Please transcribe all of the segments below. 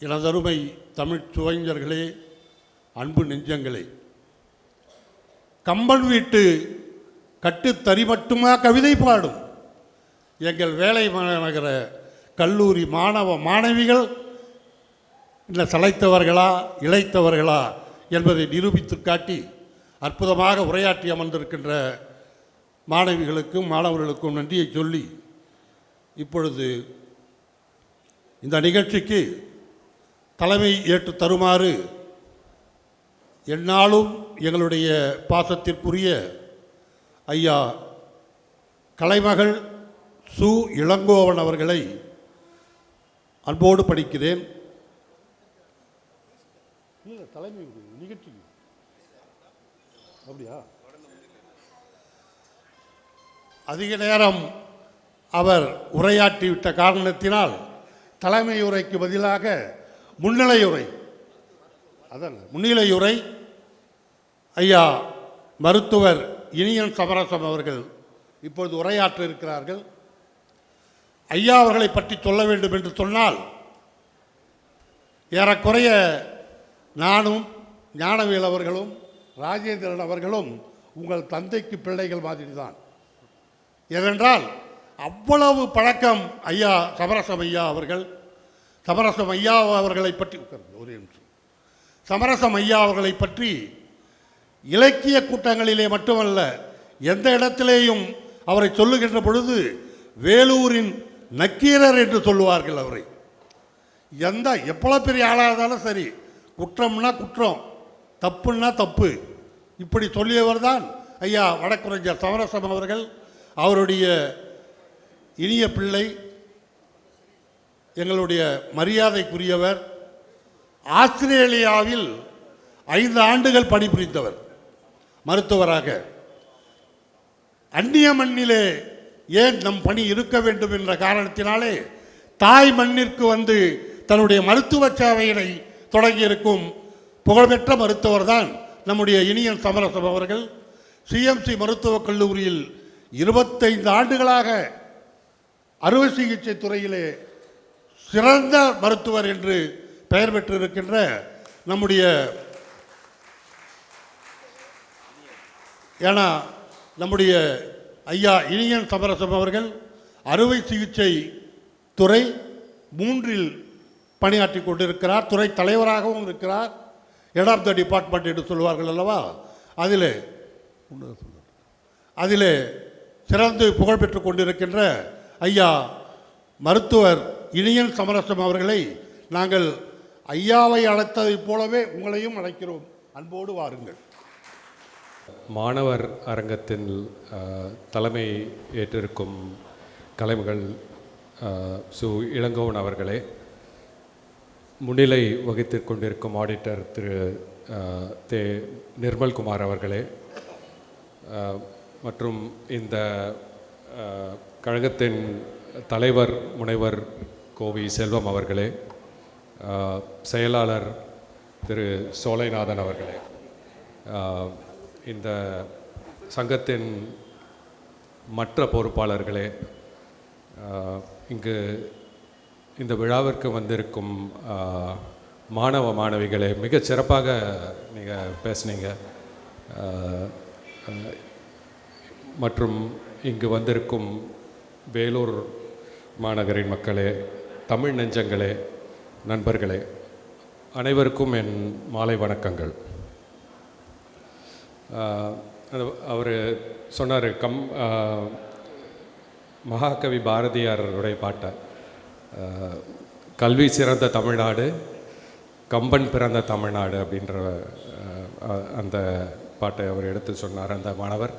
எனதருமை தமிழ் சுவைஞர்களே அன்பு நெஞ்சங்களே. கம்பன் வீட்டு கட்டுத்தறி மட்டுமா கவிதை பாடும்? எங்கள் வேலை நகர கல்லூரி மாணவ மாணவிகள் இந்த சளைத்தவர்களா இழைத்தவர்களா என்பதை நிரூபித்து காட்டி அற்புதமாக உரையாற்றி அமர்ந்திருக்கின்ற மாணவிகளுக்கும் மாணவர்களுக்கும் நன்றியை சொல்லி இப்பொழுது இந்த நிகழ்ச்சிக்கு தலைமை ஏற்று தருமாறு எந்நாளும் எங்களுடைய பாசத்திற்குரிய ஐயா கலைமகள் சு இளங்கோவன் அவர்களை அன்போடு படிக்கிறேன். தலைமை நிகழ்ச்சி அப்படியா? அதிக நேரம் அவர் உரையாற்றிவிட்ட காரணத்தினால் தலைமை உரைக்கு பதிலாக முன்னிலையுரை அதான் முன்னிலையுரை ஐயா மருத்துவர் இனியன் சமரசம் அவர்கள் இப்பொழுது உரையாற்ற இருக்கிறார்கள் ஐயா அவர்களை பற்றி சொல்ல வேண்டும் என்று சொன்னால் ஏறக்குறைய நானும் ஞானவேல் அவர்களும் ராஜேந்திரன் அவர்களும் உங்கள் தந்தைக்கு பிள்ளைகள் மாதிரி தான் ஏனென்றால் அவ்வளவு பழக்கம் ஐயா சமரசம் ஐயா அவர்கள் சமரசம் ஐயா அவர்களை பற்றி உட்காருங்க, ஒரே நிமிஷம். சமரசம் ஐயா அவர்களை பற்றி இலக்கிய கூட்டங்களிலே மட்டுமல்ல எந்த இடத்திலேயும் அவரை சொல்லுகின்ற பொழுது வேலூரின் நக்கீரர் என்று சொல்லுவார்கள் அவரை. எந்த எவ்வளோ பெரிய ஆளாக இருந்தாலும் சரி குற்றம்னா குற்றம் தப்புன்னா தப்பு. இப்படி சொல்லியவர் தான் ஐயா வடக்குறைஞர் சமரசம் அவர்கள். அவருடைய இனிய பிள்ளை எங்களுடைய மரியாதைக்குரியவர் ஆஸ்திரேலியாவில் ஐந்து ஆண்டுகள் பணிபுரிந்தவர் மருத்துவராக. அந்நிய மண்ணிலே ஏன் நம் பணி இருக்க வேண்டும் என்ற காரணத்தினாலே தாய் மண்ணிற்கு வந்து தன்னுடைய மருத்துவ சேவையினை தொடங்கியிருக்கும் புகழ்பெற்ற மருத்துவர் தான் நம்முடைய இனியன் சமரசம் அவர்கள். சிஎம்சி மருத்துவக் கல்லூரியில் இருபத்தைந்து ஆண்டுகளாக அறுவை சிகிச்சை துறையிலே சிறந்த மருத்துவர் என்று பெயர் பெற்றிருக்கின்ற நம்முடைய ஏன்னா நம்முடைய ஐயா இனியன் சமரசம் அவர்கள் அறுவை சிகிச்சை துறை மூன்றில் பணியாற்றி கொண்டிருக்கிறார். துறை தலைவராகவும் இருக்கிறார். ஹெட் ஆஃப் த டிபார்ட்மெண்ட் என்று சொல்வார்கள் அல்லவா? அதில் அதில் சிறந்து புகழ் பெற்றுக் கொண்டிருக்கின்ற ஐயா மருத்துவர் இனியன் சமரசம் அவர்களை நாங்கள் ஐயாவை அழைத்ததைப் போலவே உங்களையும் அழைக்கிறோம். அன்போடு வாருங்கள். மாணவர் அரங்கத்தின் தலைமை ஏற்றிருக்கும் கலைமகள் சு. இளங்கோவன் அவர்களே முன்னிலை வகித்துக் கொண்டிருக்கும் ஆடிட்டர் திரு தே. நிர்மல்குமார் அவர்களே மற்றும் இந்த கழகத்தின் தலைவர் முனைவர் கோவி செல்வம் அவர்களே செயலாளர் திரு சோலைநாதன் அவர்களே இந்த சங்கத்தின் மற்ற பொறுப்பாளர்களே இங்கு இந்த விழாவிற்கு வந்திருக்கும் மாணவ மாணவிகளே மிக சிறப்பாக நீங்கள் பேசுனீங்க. மற்றும் இங்கு வந்திருக்கும் வேலூர் மாநகரின் மக்களே தமிழ் நெஞ்சங்களே நண்பர்களே அனைவருக்கும் என் மாலை வணக்கங்கள். அவர் சொன்னார் கம் மகாகவி பாரதியாரருடைய பாட்டை. கல்வி சிறந்த தமிழ்நாடு கம்பன் பிறந்த தமிழ்நாடு அப்படின்ற அந்த பாட்டை அவர் எடுத்து சொன்னார் அந்த மாணவர்.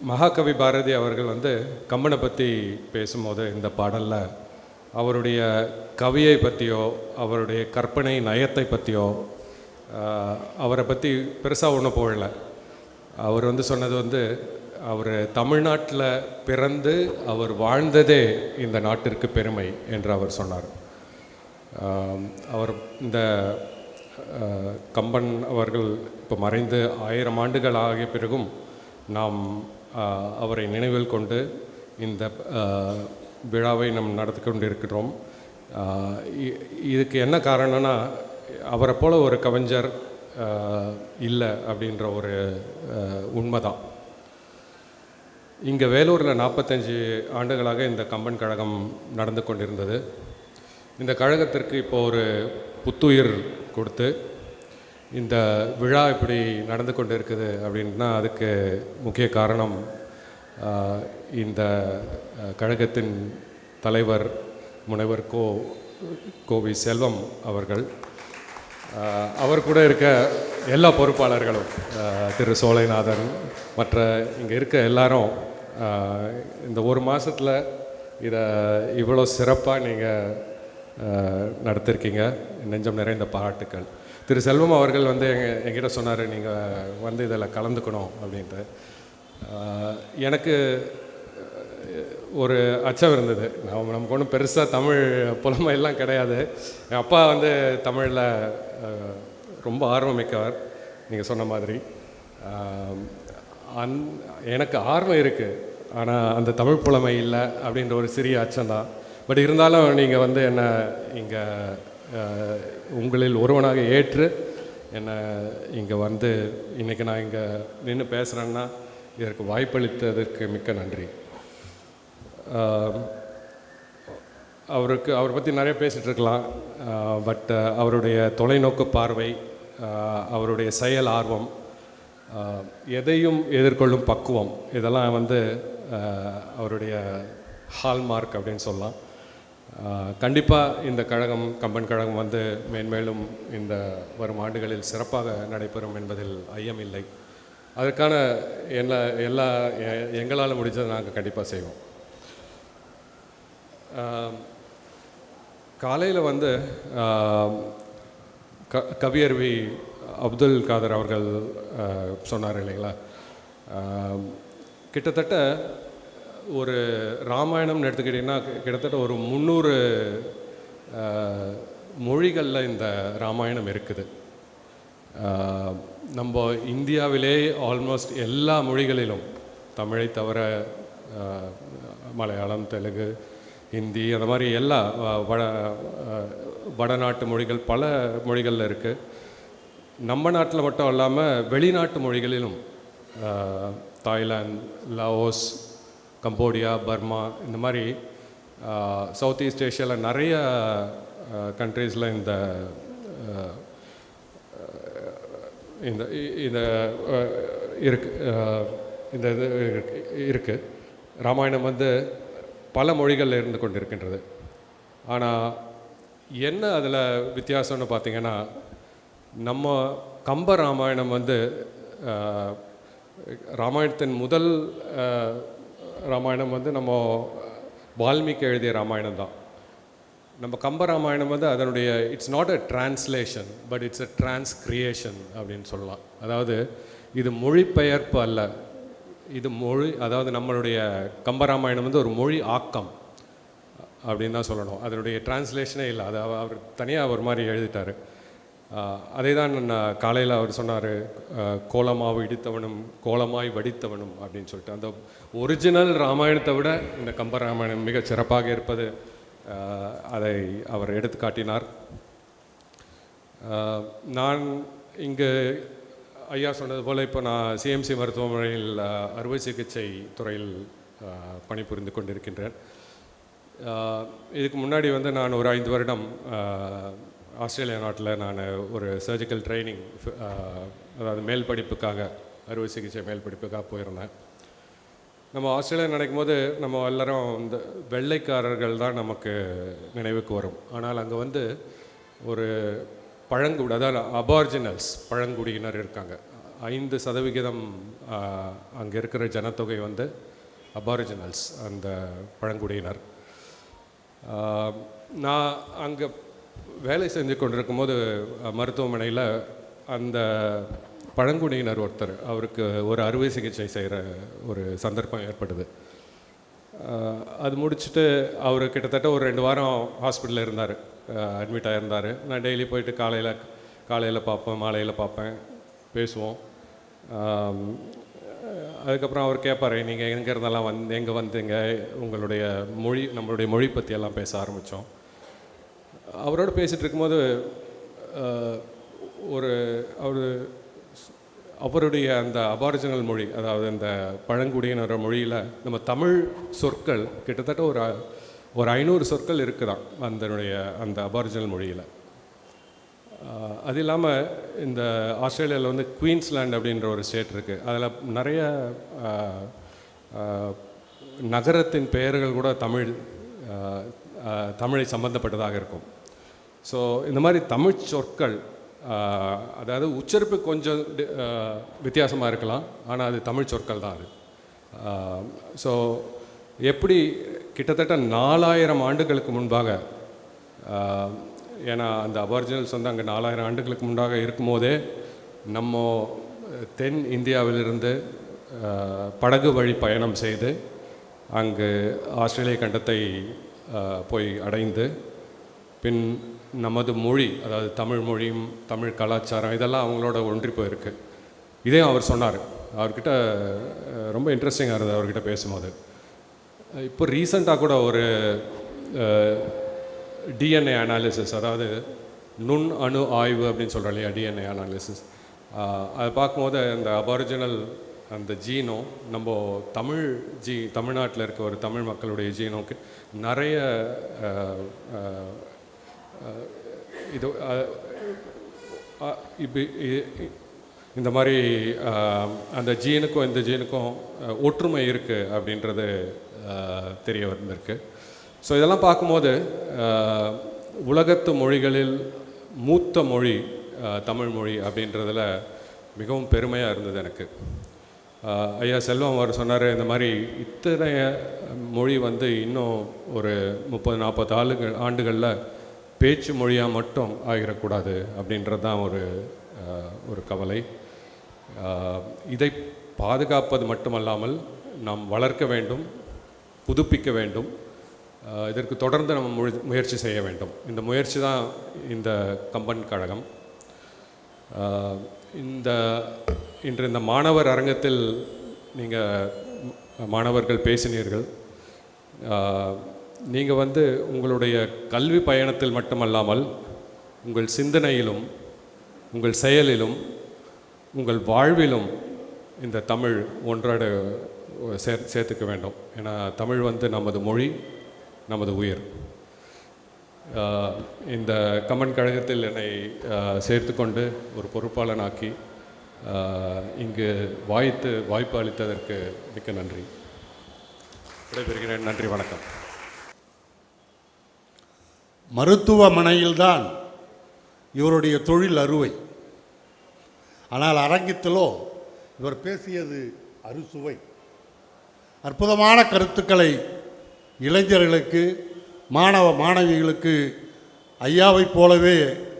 மகாகவி பாரதி அவர்கள் வந்து கம்பனை பற்றி பேசும்போது இந்த பாடலில் அவருடைய கவியை பற்றியோ அவருடைய கற்பனை நயத்தை பற்றியோ அவரை பற்றி பெருசாக ஒன்றும் போகலை அவர் வந்து சொன்னது வந்து அவர் தமிழ்நாட்டில் பிறந்து அவர் வாழ்ந்ததே இந்த நாட்டிற்கு பெருமை என்று அவர் சொன்னார். அவர் இந்த கம்பன் அவர்கள் இப்போ மறைந்து ஆயிரம் ஆண்டுகள் ஆகிய பிறகும் நாம் அவரை நினைவில் கொண்டு இந்த விழாவை நாம் நடத்தி கொண்டிருக்கிறோம் ஆஹ் இதுக்கு என்ன காரணம்னா அவரை போல ஒரு கவிஞர் இல்லை அப்படின்ற ஒரு உண்மை உண்மைதான். இங்கே வேலூரில் நாற்பத்தஞ்சு ஆண்டுகளாக இந்த கம்பன் கழகம் நடந்து கொண்டிருந்தது. இந்த கழகத்திற்கு இப்போ ஒரு புத்துயிர் கொடுத்து இந்த விழா இப்படி நடந்து கொண்டு இருக்குது அப்படின்னா அதுக்கு முக்கிய காரணம் இந்த கழகத்தின் தலைவர் முனைவர் கோ கோவி செல்வம் அவர்கள். அவர் கூட இருக்க எல்லா பொறுப்பாளர்களும் திரு சோலைநாதன் மற்ற இங்கே இருக்க எல்லாரும் இந்த ஒரு மாதத்தில் இதை இவ்வளோ சிறப்பாக நீங்கள் நடத்திருக்கீங்க. நெஞ்சம் நிறைந்த பாராட்டுக்கள். திரு செல்வம் அவர்கள் வந்து எங்கள் எங்கிட்ட சொன்னார் நீங்கள் வந்து இதில் கலந்துக்கணும் அப்படின்ட்டு. எனக்கு ஒரு அச்சம் இருந்தது. நம்ம நமக்கு ஒன்றும் பெருசாக தமிழ் புலமையெல்லாம் கிடையாது. என் அப்பா வந்து தமிழில் ரொம்ப ஆர்வம் மிக்கவர் நீங்கள் சொன்ன மாதிரி. அந் எனக்கு ஆர்வம் இருக்குது ஆனால் அந்த தமிழ் புலமை இல்லை அப்படின்ற ஒரு சிறிய அச்சம்தான் பட் இருந்தாலும் நீங்கள் வந்து என்னை இங்கே உங்களில் ஒருவனாக ஏற்று என்னை இங்கே வந்து இன்றைக்கி நான் இங்கே நின்று பேசுகிறேன்னா இதற்கு வாய்ப்பளித்ததற்கு மிக்க நன்றி. அவருக்கு அவரை பற்றி நிறைய பேசிகிட்ருக்கலாம் பட் அவருடைய தொலைநோக்கு பார்வை அவருடைய செயல் ஆர்வம் எதையும் எதிர்கொள்ளும் பக்குவம் இதெல்லாம் வந்து அவருடைய ஹால்மார்க் அப்படின்னு சொல்லலாம். கண்டிப்பாக இந்த கழகம் கம்பன் கழகம் வந்து மேன்மேலும் இந்த வரும் ஆண்டுகளில் சிறப்பாக நடைபெறும் என்பதில் ஐயமில்லை அதற்கான எல்லா எல்லா எ- எங்களால் முடிஞ்சதை நாங்கள் கண்டிப்பாக செய்வோம். காலையில் வந்து க கவியருவி அப்துல் காதர் அவர்கள் சொன்னார் இல்லைங்களா? கிட்டத்தட்ட ஒரு ராமாயணம்னு எடுத்துக்கிட்டிங்கன்னா கிட்டத்தட்ட ஒரு முந்நூறு மொழிகளில் இந்த ராமாயணம் இருக்குது. நம்ம இந்தியாவிலே ஆல்மோஸ்ட் எல்லா மொழிகளிலும் தமிழை தவிர மலையாளம் தெலுங்கு ஹிந்தி அந்த மாதிரி எல்லா வட வடநாட்டு மொழிகள் பல மொழிகளில் இருக்குது நம்ம நாட்டில் மட்டும் இல்லாமல் வெளிநாட்டு மொழிகளிலும் தாய்லாந்து லாவோஸ் கம்போடியா பர்மா இந்த மாதிரி சவுத் ஈஸ்ட் ஏஷியாவில் நிறைய கண்ட்ரீஸில் இந்த இந்த இந்த இருக்கு இந்த இது இருக்குது ராமாயணம் வந்து பல மொழிகளில் இருந்து கொண்டு இருக்கின்றது ஆனால் என்ன அதில் வித்தியாசம்னு பார்த்திங்கன்னா நம்ம கம்ப ராமாயணம் வந்து ராமாயணத்தின் முதல் ராமாயணம் வந்து நம்ம வால்மீகி எழுதிய ராமாயணம் தான். நம்ம கம்பராமாயணம் வந்து அதனுடைய it's not a translation but it's a transcreation அப்படின்னு சொல்லலாம். அதாவது இது மொழிபெயர்ப்பு அல்ல. இது மொழி அதாவது நம்மளுடைய கம்பராமாயணம் வந்து ஒரு மொழி ஆக்கம் அப்படின்னு தான் சொல்லணும். அதனுடைய டிரான்ஸ்லேஷனே இல்லை. அதை அவர் தனியாக ஒரு மாதிரி எழுதிட்டார். அதே தான் நான் காலையில் அவர் சொன்னார் கோலமாவு இடித்தவனும் கோலமாய் வடித்தவனும் அப்படின்னு சொல்லிட்டு. அந்த ஒரிஜினல் ராமாயணத்தை விட இந்த கம்பராமாயணம் மிக சிறப்பாக இருப்பது அதை அவர் எடுத்து காட்டினார். நான் இங்கு ஐயா சொன்னது போல் இப்போ நான் சிஎம்சி மருத்துவமனையில் அறுவை சிகிச்சை துறையில் பணிபுரிந்து கொண்டிருக்கின்றேன். இதுக்கு முன்னாடி வந்து நான் ஒரு ஐந்து வருடம் ஆஸ்திரேலியா நாட்டில் நான் ஒரு சர்ஜிக்கல் ட்ரைனிங் அதாவது மேல் படிப்புக்காக அறுவை சிகிச்சை மேல் படிப்புக்காக போயிருந்தேன். நம்ம ஆஸ்திரேலியா நினைக்கும் போது நம்ம எல்லோரும் இந்த வெள்ளைக்காரர்கள் தான் நமக்கு நினைவுக்கு வரும். ஆனால் அங்கே வந்து ஒரு பழங்குடி அதாவது அபார்ஜினல்ஸ் பழங்குடியினர் இருக்காங்க. ஐந்து சதவிகிதம் அங்கே இருக்கிற ஜனத்தொகை வந்து அபாரிஜினல்ஸ் அந்த பழங்குடியினர். நான் அங்கே வேலை செஞ்சு கொண்டிருக்கும் போது மருத்துவமனையில் அந்த பழங்குடியினர் ஒருத்தர் அவருக்கு ஒரு அறுவை சிகிச்சை செய்கிற ஒரு சந்தர்ப்பம் ஏற்படுது அது முடிச்சுட்டு அவர் கிட்டத்தட்ட ஒரு ரெண்டு வாரம் ஹாஸ்பிட்டலில் இருந்தார். அட்மிட் ஆகிருந்தார் நான் டெய்லி போயிட்டு காலையில் காலையில் பார்ப்பேன் மாலையில் பார்ப்பேன் பேசுவோம். அதுக்கப்புறம் அவர் கேட்பார் நீங்கள் எங்கே இருந்தெல்லாம் வந்து எங்கே வந்தீங்க? உங்களுடைய மொழி நம்மளுடைய மொழி பற்றியெல்லாம் பேச ஆரம்பித்தோம் அவரோட பேசிகிட்டு இருக்கும்போது ஒரு அவர் அவருடைய அந்த அபாரிஜினல் மொழி அதாவது அந்த பழங்குடியினர் மொழியில் நம்ம தமிழ் சொற்கள் கிட்டத்தட்ட ஒரு ஒரு ஐநூறு சொற்கள் இருக்குதான் அதனுடைய அந்த அபாரிஜினல் மொழியில். அது இல்லாமல் இந்த ஆஸ்திரேலியாவில் வந்து குயின்ஸ்லேண்ட் அப்படின்ற ஒரு ஸ்டேட் இருக்குது அதில் நிறைய நகரத்தின் பெயர்கள் கூட தமிழ் தமிழை சம்பந்தப்பட்டதாக இருக்கும். ஸோ இந்த மாதிரி தமிழ் சொற்கள் அதாவது உச்சரிப்பு கொஞ்சம் வித்தியாசமாக இருக்கலாம். ஆனால் அது தமிழ் சொற்கள் தான் அது. ஸோ எப்படி கிட்டத்தட்ட நாலாயிரம் ஆண்டுகளுக்கு முன்பாக ஏன்னா அந்த அபார்ஜினல்ஸ் வந்து அங்கே நாலாயிரம் ஆண்டுகளுக்கு முன்பாக இருக்கும்போதே நம்ம தென் இந்தியாவிலிருந்து படகு வழி பயணம் செய்து அங்கு ஆஸ்திரேலிய கண்டத்தை போய் அடைந்து பின் நமது மொழி அதாவது தமிழ் மொழியும் தமிழ் கலாச்சாரம் இதெல்லாம் அவங்களோட ஒன்றி போயிருக்கு. இதையும் அவர் சொன்னார். அவர்கிட்ட ரொம்ப இன்ட்ரெஸ்டிங்காக இருந்தது அவர்கிட்ட பேசும்போது. இப்போ ரீசண்டாக கூட ஒரு டிஎன்ஏ அனாலிசிஸ் அதாவது நுண் அணு ஆய்வு அப்படின்னு சொல்கிறோம் இல்லையா டிஎன்ஏ அனாலிசிஸ் அதை பார்க்கும்போது அந்த அபாரிஜினல் அந்த ஜீனோ நம்ம தமிழ் ஜீ தமிழ்நாட்டில் இருக்க ஒரு தமிழ் மக்களுடைய ஜீனோக்கு நிறைய இது இப்போ இப்ப இந்த மாதிரி அந்த ஜீனுக்கும் இந்த ஜீனுக்கும் ஒற்றுமை இருக்குது அப்படின்றது தெரிய வந்திருக்கு. ஸோ இதெல்லாம் பார்க்கும்போது உலகத்து மொழிகளில் மூத்த மொழி தமிழ் மொழி அப்படின்றதுல மிகவும் பெருமையாக இருந்தது எனக்கு. ஐயா செல்வம் அவர் சொன்னார் இந்த மாதிரி இத்தனை மொழி வந்து இன்னும் ஒரு முப்பது நாற்பது ஆளுகள் ஆண்டுகளில் பேச்சு மொழியாக மட்டும் ஆகிடக்கூடாது அப்படின்றது தான் ஒரு ஒரு கவலை. இதை பாதுகாப்பது மட்டுமல்லாமல் நாம் வளர்க்க வேண்டும் புதுப்பிக்க வேண்டும். இதற்கு தொடர்ந்து நம்ம முழு முயற்சி செய்ய வேண்டும். இந்த முயற்சி தான் இந்த கம்பன் கழகம். இந்த இன்று இந்த மாணவர் அரங்கத்தில் நீங்கள் மாணவர்கள் பேசினீர்கள். நீங்கள் வந்து உங்களுடைய கல்வி பயணத்தில் மட்டுமல்லாமல் உங்கள் சிந்தனையிலும் உங்கள் செயலிலும் உங்கள் வாழ்விலும் இந்த தமிழ் ஒன்றோடு சேர் சேர்த்துக்க வேண்டும். ஏன்னா தமிழ் வந்து நமது மொழி நமது உயிர். இந்த கம்மன் கழகத்தில் என்னை சேர்த்துக்கொண்டு ஒரு பொறுப்பாளனாக்கி இங்கு வாய்த்து வாய்ப்பு அளித்ததற்கு மிக்க நன்றி. விடைபெறுகிறேன். நன்றி வணக்கம். மருத்துவமனையில்தான் இவருடைய தொழில் அறுவை. ஆனால் அரங்கத்திலோ இவர் பேசியது அறுசுவை. அற்புதமான கருத்துக்களை இளைஞர்களுக்கு மாணவ மாணவிகளுக்கு ஐயாவைப் போலவே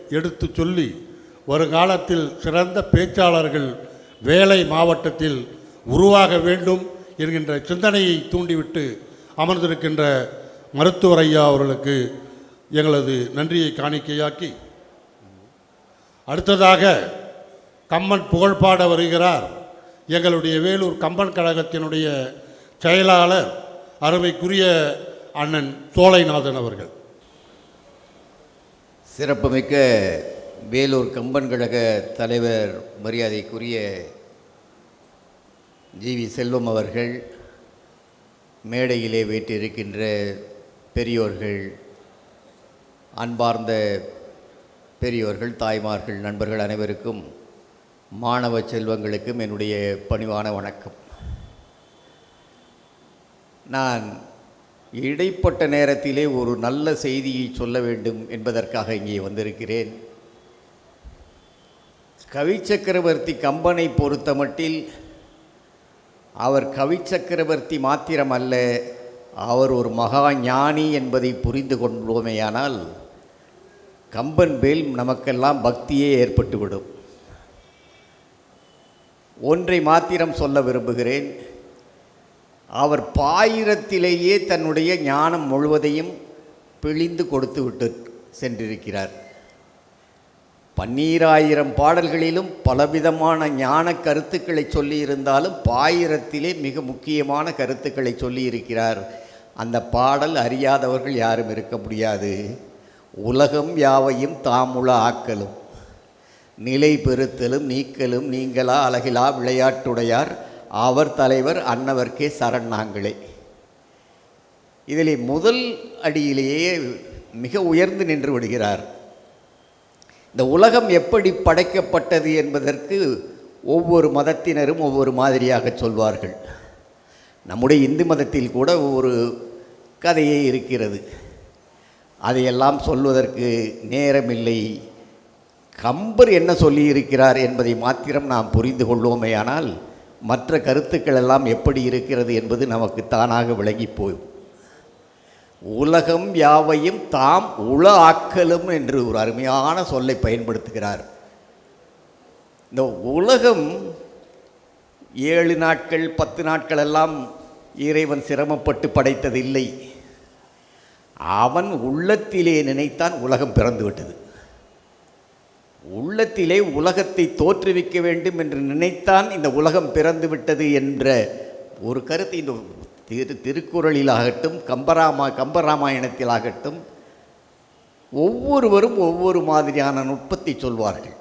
எடுத்து சொல்லி வருங்காலத்தில் சிறந்த பேச்சாளர்கள் வேலை மாவட்டத்தில் உருவாக வேண்டும் என்கின்ற சிந்தனையை தூண்டிவிட்டு அமர்ந்திருக்கின்ற மருத்துவர் ஐயா அவர்களுக்கு எங்களது நன்றியை காணிக்கையாக்கி அடுத்ததாக கம்மன் புகழ்பாட வருகிறார். எங்களுடைய வேலூர் கம்பன் கழகத்தினுடைய செயலாளர் அருமைக்குரிய அண்ணன் சோலைநாதன் அவர்கள். சிறப்புமிக்க வேலூர் கம்பன் கழக தலைவர் மரியாதைக்குரிய ஜிவி செல்வம் அவர்கள் மேடையிலே வீட்டிருக்கின்ற பெரியோர்கள் அன்பார்ந்த பெரியோர்கள் தாய்மார்கள் நண்பர்கள் அனைவருக்கும் மாணவ செல்வங்களுக்கும் என்னுடைய பணிவான வணக்கம். நான் இடைப்பட்ட நேரத்திலே ஒரு நல்ல செய்தியை சொல்ல வேண்டும் என்பதற்காக இங்கே வந்திருக்கிறேன். கவி சக்கரவர்த்தி கம்பனை பொறுத்தமட்டில் அவர் கவி சக்கரவர்த்தி மாத்திரமல்ல அவர் ஒரு மகா ஞானி என்பதை புரிந்து கொண்டோமேயானால் கம்பன் மேல் நமக்கெல்லாம் பக்தியே ஏற்பட்டுவிடும். ஒன்றை மாத்திரம் சொல்ல விரும்புகிறேன். அவர் பாயிரத்திலேயே தன்னுடைய ஞானம் முழுவதையும் பிழிந்து கொடுத்து விட்டு சென்றிருக்கிறார். பன்னீராயிரம் பாடல்களிலும் பலவிதமான ஞான கருத்துக்களை சொல்லியிருந்தாலும் பாயிரத்திலே மிக முக்கியமான கருத்துக்களை சொல்லியிருக்கிறார். அந்த பாடல் அறியாதவர்கள் யாரும் இருக்க முடியாது. உலகம் யாவையும் தாமுள ஆக்கலும். நிலை பெறுத்தலும் நீக்கலும் நீங்களா அழகிலா விளையாட்டுடையார். அவர் தலைவர் அன்னவர்க்கே சரண் நாங்களே. இதில் முதல் அடியிலேயே மிக உயர்ந்து நின்று விடுகிறார். இந்த உலகம் எப்படி படைக்கப்பட்டது என்பதற்கு ஒவ்வொரு மதத்தினரும் ஒவ்வொரு மாதிரியாக சொல்வார்கள். நம்முடைய இந்து மதத்தில் கூட ஒரு கதையே இருக்கிறது. அதையெல்லாம் சொல்வதற்கு நேரமில்லை. கம்பர் என்ன சொல்லியிருக்கிறார் என்பதை மாத்திரம் நாம் புரிந்து கொள்வோமேயானால் மற்ற கருத்துக்கள் எல்லாம் எப்படி இருக்கிறது என்பது நமக்கு தானாக விளங்கி போய் உலகம் யாவையும் தாம் உள ஆக்கலும் என்று ஒரு அருமையான சொல்லை பயன்படுத்துகிறார். இந்த உலகம் ஏழு நாட்கள் பத்து நாட்கள் எல்லாம் இறைவன் சிரமப்பட்டு படைத்ததில்லை. அவன் உள்ளத்திலே நினைத்தான் உலகம் பிறந்து விட்டது உள்ளத்திலே உலகத்தை தோற்றுவிக்க வேண்டும் என்று நினைத்தான் இந்த உலகம் பிறந்து விட்டது என்ற ஒரு கருத்து இந்த திரு திருக்குறளிலாகட்டும் கம்பராமா கம்பராமாயணத்திலாகட்டும் ஒவ்வொருவரும் ஒவ்வொரு மாதிரியான நுட்பத்தை சொல்வார்கள்.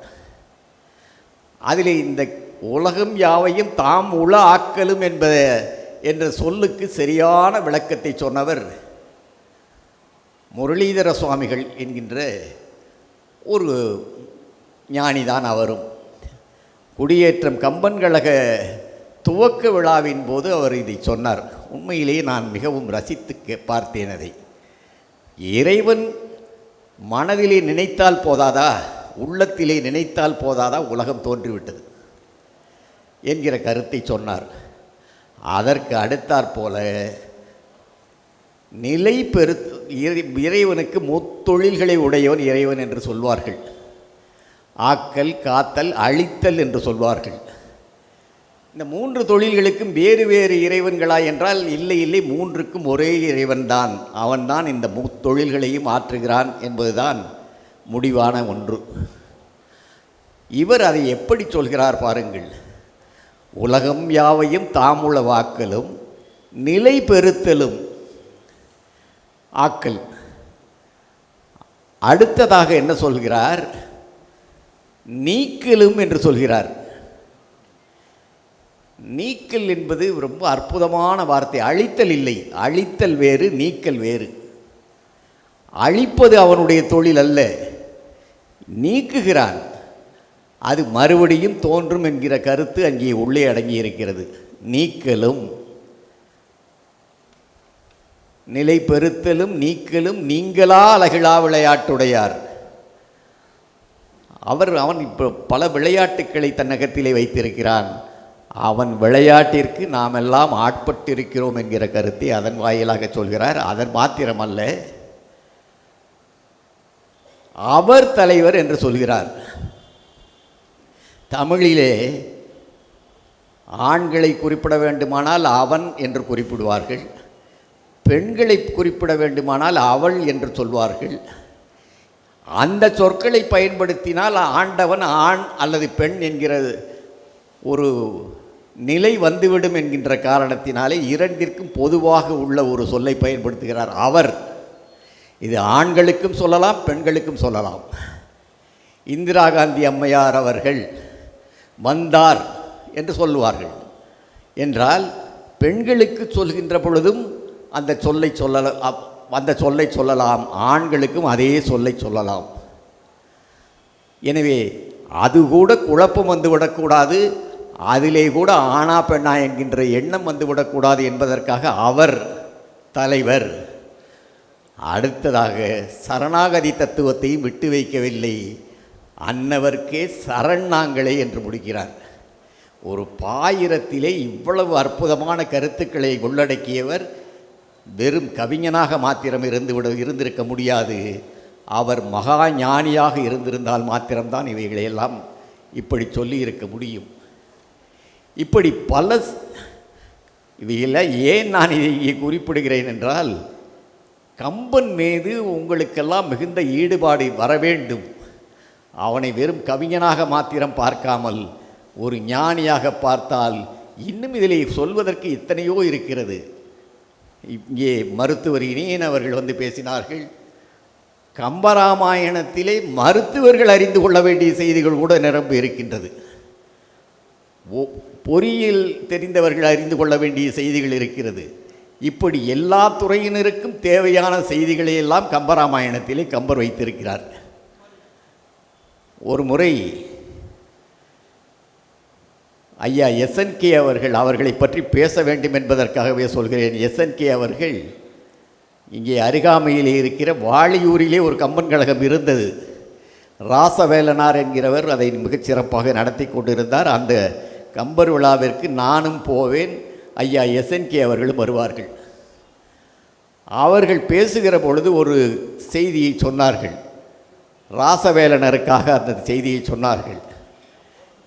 அதில் இந்த உலகம் யாவையும் தாம் உள ஆக்கலும் என்ப என்ற சொல்லுக்கு சரியான விளக்கத்தை சொன்னவர் முரளிதர சுவாமிகள் என்கின்ற ஒரு ஞானிதான் அவரும். குடியேற்றம் கம்பன் கழக துவக்க விழாவின் போது அவர் இதை சொன்னார். உண்மையிலேயே நான் மிகவும் ரசித்து கே- பார்த்தேன் அதை. இறைவன் மனதிலே நினைத்தால் போதாதா? உள்ளத்திலே நினைத்தால் போதாதா? உலகம் தோன்றிவிட்டது என்கிற கருத்தை சொன்னார். அதற்கு அடுத்தாற்போல நிலை பெரு இறை- இறைவனுக்கு முத்தொழில்களை உடையவன் இறைவன் என்று சொல்வார்கள். ஆக்கல் காத்தல் அழித்தல் என்று சொல்வார்கள். இந்த மூன்று தொழில்களுக்கும் வேறு வேறு இறைவன்களா என்றால் இல்லை இல்லை மூன்றுக்கும் ஒரே இறைவன்தான். அவன்தான் இந்த முத்தொழில்களையும் ஆற்றுகிறான் என்பதுதான் முடிவான ஒன்று. இவர் அதை எப்படி சொல்கிறார் பாருங்கள். உலகம் யாவையும் தாமுள வாக்கலும் நிலை பெறுத்தலும் ஆக்கல் அடுத்ததாக என்ன சொல்கிறார்? நீக்கலும் என்று சொல்கிறார். நீக்கல் என்பது ரொம்ப அற்புதமான வார்த்தை. அழித்தல் இல்லை. அழித்தல் வேறு நீக்கல் வேறு. அழிப்பது அவனுடைய தொழில் அல்ல. நீக்குகிறான். அது மறுபடியும் தோன்றும் என்கிற கருத்து அங்கே உள்ளே அடங்கி இருக்கிறது நீக்கலும். நிலை பெறுத்தலும் நீக்கலும் நீங்களா அழகிழா விளையாட்டுடையார். அவர் அவன் இப்போ பல விளையாட்டுக்களை தன்னகத்திலே வைத்திருக்கிறான். அவன் விளையாட்டிற்கு நாம் எல்லாம் ஆட்பட்டிருக்கிறோம் என்கிற கருத்தை அதன் வாயிலாக சொல்கிறார். அதன் மாத்திரமல்ல அவர் தலைவர் என்று சொல்கிறார். தமிழிலே ஆண்களை குறிப்பிட வேண்டுமானால் அவன் என்று குறிப்பிடுவார்கள். பெண்களை குறிப்பிட வேண்டுமானால் அவள் என்று சொல்வார்கள். அந்த சொற்களை பயன்படுத்தினால் ஆண்டவன் ஆண் அல்லது பெண் என்கிற ஒரு நிலை வந்துவிடும் என்கின்ற காரணத்தினாலே இரண்டிற்கும் பொதுவாக உள்ள ஒரு சொல்லை பயன்படுத்துகிறார் அவர். இது ஆண்களுக்கும் சொல்லலாம் பெண்களுக்கும் சொல்லலாம். இந்திரா காந்தி அம்மையார் அவர்கள் வந்தார் என்று சொல்லுவார்கள். என்றால் பெண்களுக்கு சொல்கின்ற பொழுதும் அந்த சொல்லை சொல்லல அப்- அந்த சொல்லை சொல்லலாம். ஆண்களுக்கும் அதே சொல்லை சொல்லலாம். எனவே அது கூட குழப்பம் வந்துவிடக்கூடாது அதிலே கூட ஆணா பெண்ணா என்கின்ற எண்ணம் வந்துவிடக்கூடாது என்பதற்காக அவர் தலைவர். அடுத்ததாக சரணாகதி தத்துவத்தையும் விட்டு வைக்கவில்லை. அன்னவர்க்கே சரணாங்களே என்று முடிக்கிறார். ஒரு பாயிரத்திலே இவ்வளவு அற்புதமான கருத்துக்களை உள்ளடக்கியவர் வெறும் கவிஞனாக மாத்திரம் இருந்து விட இருந்திருக்க முடியாது. அவர் மகா ஞானியாக இருந்திருந்தால் மாத்திரம்தான் இவைகளையெல்லாம் இப்படி சொல்லி இருக்க முடியும். இப்படி பல இவையில் ஏன் நான் இதை இங்கே குறிப்பிடுகிறேன் என்றால் கம்பன் மீது உங்களுக்கெல்லாம் மிகுந்த ஈடுபாடு வர வேண்டும். அவனை வெறும் கவிஞனாக மாத்திரம் பார்க்காமல் ஒரு ஞானியாக பார்த்தால் இன்னும் இதில் சொல்வதற்கு எத்தனையோ இருக்கிறது. இங்கே மருத்துவர் இனியன் அவர்கள் வந்து பேசினார்கள். கம்பராமாயணத்திலே மருத்துவர்கள் அறிந்து கொள்ள வேண்டிய செய்திகள் கூட நிரம்பி இருக்கின்றது. ஒ- பொறியியல் தெரிந்தவர்கள் அறிந்து கொள்ள வேண்டிய செய்திகள் இருக்கிறது. இப்படி எல்லா துறையினருக்கும் தேவையான செய்திகளை எல்லாம் கம்பராமாயணத்திலே கம்பர் வைத்திருக்கிறார். ஒரு முறை ஐயா எஸ்என்கே அவர்கள் அவர்களை பற்றி பேச வேண்டும் என்பதற்காகவே சொல்கிறேன். எஸ்என்கே அவர்கள் இங்கே அருகாமையிலே இருக்கிற வாளியூரிலே ஒரு கம்பன் கழகம் இருந்தது. ராசவேலனார் என்கிறவர் அதை மிகச் சிறப்பாக நடத்தி கொண்டிருந்தார். அந்த கம்பர் விழாவிற்கு நானும் போவேன். ஐயா எஸ்என்கே அவர்களும் வருவார்கள். அவர்கள் பேசுகிற பொழுது ஒரு செய்தியை சொன்னார்கள். ராசவேலனருக்காக அந்த செய்தியை சொன்னார்கள்.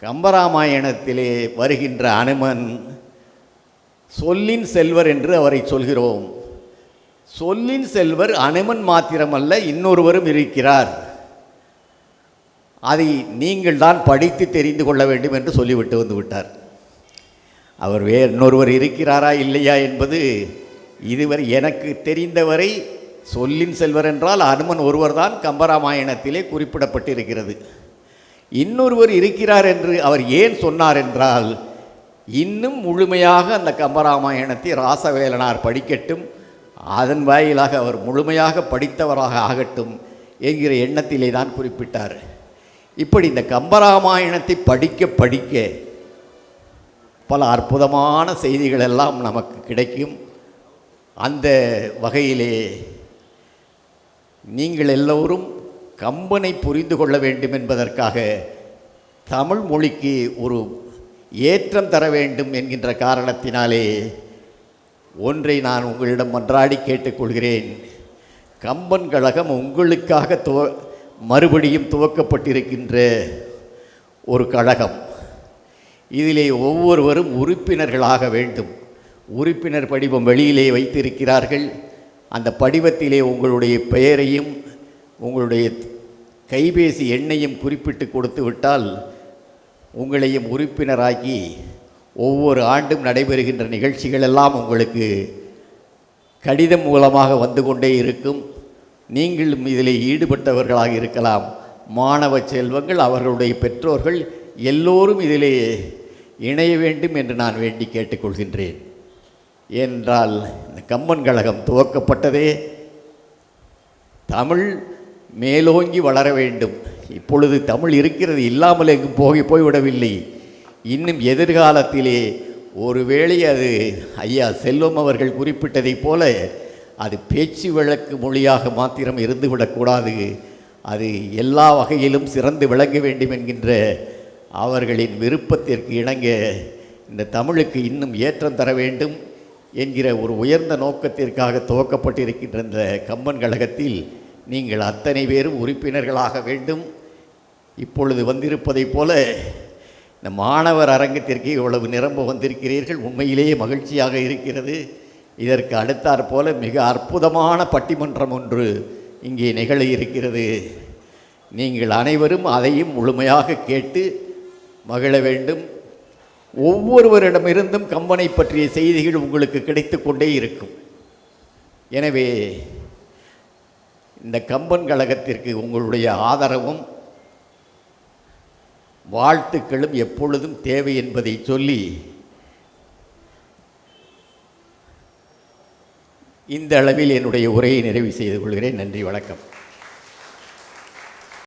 கம்பராமாயணத்திலே வருகின்ற அனுமன் சொல்லின் செல்வர் என்று அவரை சொல்கிறோம். சொல்லின் செல்வர் அனுமன் மாத்திரமல்ல இன்னொருவரும் இருக்கிறார். அதை நீங்கள் தான் படித்து தெரிந்து கொள்ள வேண்டும் என்று சொல்லிவிட்டு வந்து விட்டார். அவர் வேறு இன்னொருவர் இருக்கிறாரா இல்லையா என்பது இதுவரை எனக்கு தெரிந்தவரை சொல்லின் செல்வர் என்றால் அனுமன் ஒருவர்தான் கம்பராமாயணத்திலே குறிப்பிடப்பட்டிருக்கிறது. இன்னொருவர் இருக்கிறார் என்று அவர் ஏன் சொன்னார் என்றால் இன்னும் முழுமையாக அந்த கம்பராமாயணத்தை ராசவேலனார் படிக்கட்டும் அதன் வாயிலாக அவர் முழுமையாக படித்தவராக ஆகட்டும் என்கிற எண்ணத்திலே தான் குறிப்பிட்டார். இப்படி இந்த கம்பராமாயணத்தை படிக்க படிக்க பல அற்புதமான செய்திகள் எல்லாம் நமக்கு கிடைக்கும். அந்த வகையிலே நீங்கள் எல்லோரும் கம்பனை புரிந்து கொள்ள வேண்டும் என்பதற்காக தமிழ் மொழிக்கு ஒரு ஏற்றம் தர வேண்டும் என்கின்ற காரணத்தினாலே ஒன்றை நான் உங்களிடம் மன்றாடி கேட்டுக்கொள்கிறேன். கம்பன் கழகம் உங்களுக்காக துவ மறுபடியும் துவக்கப்பட்டிருக்கின்ற ஒரு கழகம். இதிலே ஒவ்வொருவரும் உறுப்பினர்களாக வேண்டும். உறுப்பினர் படிவம் வெளியிலே வைத்திருக்கிறார்கள். அந்த படிவத்திலே உங்களுடைய பெயரையும் உங்களுடைய கைபேசி எண்ணையும் குறிப்பிட்டு கொடுத்து விட்டால் உங்களையும் உறுப்பினராக்கி ஒவ்வொரு ஆண்டும் நடைபெறுகின்ற நிகழ்ச்சிகள் எல்லாம் உங்களுக்கு கடிதம் மூலமாக வந்து கொண்டே இருக்கும். நீங்களும் இதில் ஈடுபட்டவர்களாக இருக்கலாம். மாணவ செல்வங்கள் அவர்களுடைய பெற்றோர்கள் எல்லோரும் இதிலே இணைய வேண்டும் என்று நான் வேண்டி கேட்டுக்கொள்கின்றேன். என்றால் இந்த கம்மன் கழகம் துவக்கப்பட்டதே. தமிழ் மேலோங்கி வளர வேண்டும். இப்பொழுது தமிழ் இருக்கிறது இல்லாமல் எங்கும் போகி போய்விடவில்லை. இன்னும் எதிர்காலத்திலே ஒருவேளை அது ஐயா செல்வம் அவர்கள் குறிப்பிட்டதைப் போல அது பேச்சு வழக்கு மொழியாக மாத்திரம் இருந்துவிடக்கூடாது அது எல்லா வகையிலும் சிறந்து விளங்க வேண்டும் என்கின்ற அவர்களின் விருப்பத்திற்கு இணங்க இந்த தமிழுக்கு இன்னும் ஏற்றம் தர வேண்டும் என்கிற ஒரு உயர்ந்த நோக்கத்திற்காக துவக்கப்பட்டிருக்கின்ற இந்த கம்பன் கழகத்தில் நீங்கள் அத்தனை பேரும் உறுப்பினர்களாக வேண்டும். இப்பொழுது வந்திருப்பதைப் போல இந்த மாணவர் அரங்கத்திற்கு இவ்வளவு நிரம்ப வந்திருக்கிறீர்கள். உண்மையிலேயே மகிழ்ச்சியாக இருக்கிறது. இதற்கு அடுத்தாற் போல மிக அற்புதமான பட்டிமன்றம் ஒன்று இங்கே நிகழ இருக்கிறது. நீங்கள் அனைவரும் அதையும் முழுமையாக கேட்டு மகிழ வேண்டும். ஒவ்வொருவரிடமிருந்தும் கம்பனை பற்றிய செய்திகள் உங்களுக்கு கிடைத்து கொண்டே இருக்கும். எனவே இந்த கம்பன் கழகத்திற்கு உங்களுடைய ஆதரவும் வாழ்த்துக்களும் எப்பொழுதும் தேவை என்பதை சொல்லி இந்த அளவில் என்னுடைய உரையை நிறைவு செய்து கொள்கிறேன். நன்றி வணக்கம்.